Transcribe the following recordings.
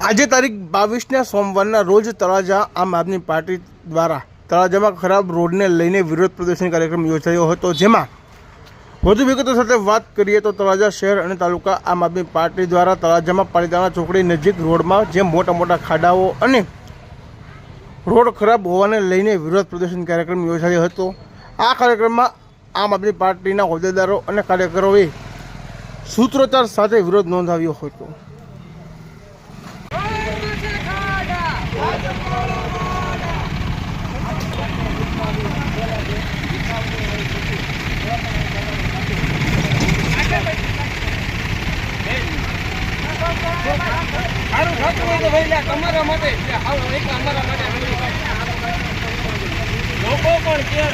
આજે તારીખ બાવીસના સોમવારના રોજ તળાજા આમ આદમી પાર્ટી દ્વારા તળાજામાં ખરાબ રોડને લઈને વિરોધ પ્રદર્શન કાર્યક્રમ યોજાયો હતો. જેમાં વધુ વિગતો સાથે વાત કરીએ તો તળાજા શહેર અને તાલુકા આમ આદમી પાર્ટી દ્વારા તળાજામાં પાલીતાણા ચોકડી નજીક રોડમાં જે મોટા મોટા ખાડાઓ અને રોડ ખરાબ હોવાને લઈને વિરોધ પ્રદર્શન કાર્યક્રમ યોજાયો હતો. આ કાર્યક્રમમાં આમ આદમી પાર્ટીના હોદ્દેદારો અને કાર્યકરોએ સૂત્રોચ્ચાર સાથે વિરોધ નોંધાવ્યો હતો. ભાઈ તમારા માટે. અમારા માટે. લોકો પણ કે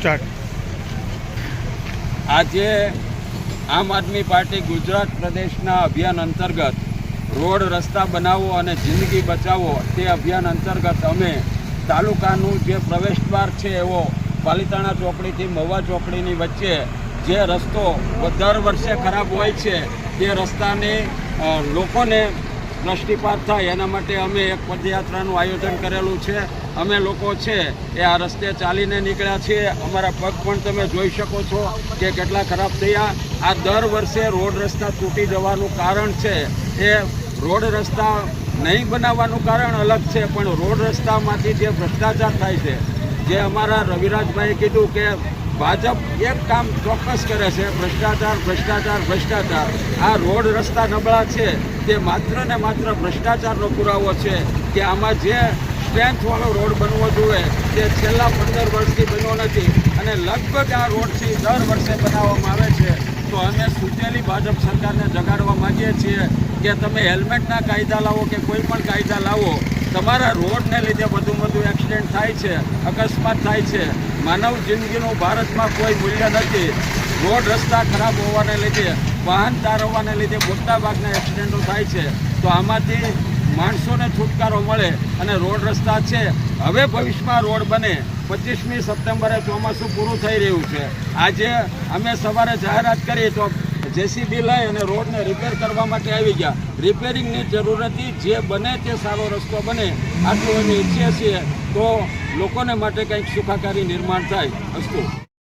સ્ટાર્ટ. આજે આમ આદમી પાર્ટી ગુજરાત પ્રદેશના અભિયાન અંતર્ગત રોડ રસ્તા બનાવો અને જિંદગી બચાવો તે અભિયાન અંતર્ગત અમે તાલુકાનું જે પ્રવેશ દ્વાર છે એવો પાલિતાણા ચોકડીથી મહુવા ચોકડીની વચ્ચે જે રસ્તો દર વર્ષે ખરાબ હોય છે તે રસ્તાને લોકોને દ્રષ્ટિપાત થાય એના માટે અમે એક પદયાત્રાનું આયોજન કરેલું છે. અમે લોકો છે એ આ રસ્તે ચાલીને નીકળ્યા છીએ. અમારા પગ પણ તમે જોઈ શકો છો કે કેટલા ખરાબ થયા. આ દર વર્ષે રોડ રસ્તા તૂટી જવાનું કારણ છે. એ રોડ રસ્તા નહીં બનાવવાનું કારણ અલગ છે, પણ રોડ રસ્તામાંથી જે ભ્રષ્ટાચાર થાય છે, જે અમારા રવિરાજભાઈએ કીધું કે ભાજપ એક કામ ચોક્કસ કરે છે, ભ્રષ્ટાચાર ભ્રષ્ટાચાર ભ્રષ્ટાચાર. આ રોડ રસ્તા નબળા છે. તે માત્ર ને માત્ર ભ્રષ્ટાચારનો પુરાવો છે કે આમાં જે સ્ટ્રેન્થવાળો રોડ બનવો જોઈએ જે છેલ્લા પંદર વર્ષથી બન્યો નથી અને લગભગ આ રોડથી દર વર્ષે બનાવવામાં આવે છે. તો અમે સૂચેલી ભાજપ સરકારને જગાડવા માંગીએ છીએ કે તમે હેલ્મેટના કાયદા લાવો કે કોઈ પણ કાયદા લાવો. તમારા રોડને લીધે વધુ વધુ એક્સિડન્ટ થાય છે, અકસ્માત થાય છે. માનવ જિંદગીનું ભારતમાં કોઈ મૂલ્ય નથી. રોડ રસ્તા ખરાબ હોવાને લીધે, વાહન તારવવાને લીધે મોટાભાગના એક્સિડન્ટો થાય છે. તો આમાંથી માણસોને છુટકારો મળે અને રોડ રસ્તા છે. હવે ભવિષ્યમાં રોડ બને. પચીસમી સપ્ટેમ્બરે ચોમાસું પૂરું થઈ રહ્યું છે. આજે અમે સવારે જાહેરાત કરી તો જેસીબી લઈ અને રોડને રિપેર કરવા માટે આવી ગયા. રિપેરિંગની જરૂર હતી જે બને તે સારો રસ્તો બને. આટલું અમે ઈચ્છીએ છીએ તો લોકોને માટે કંઈક સુખાકારી નિર્માણ થાય. અસ્તુ.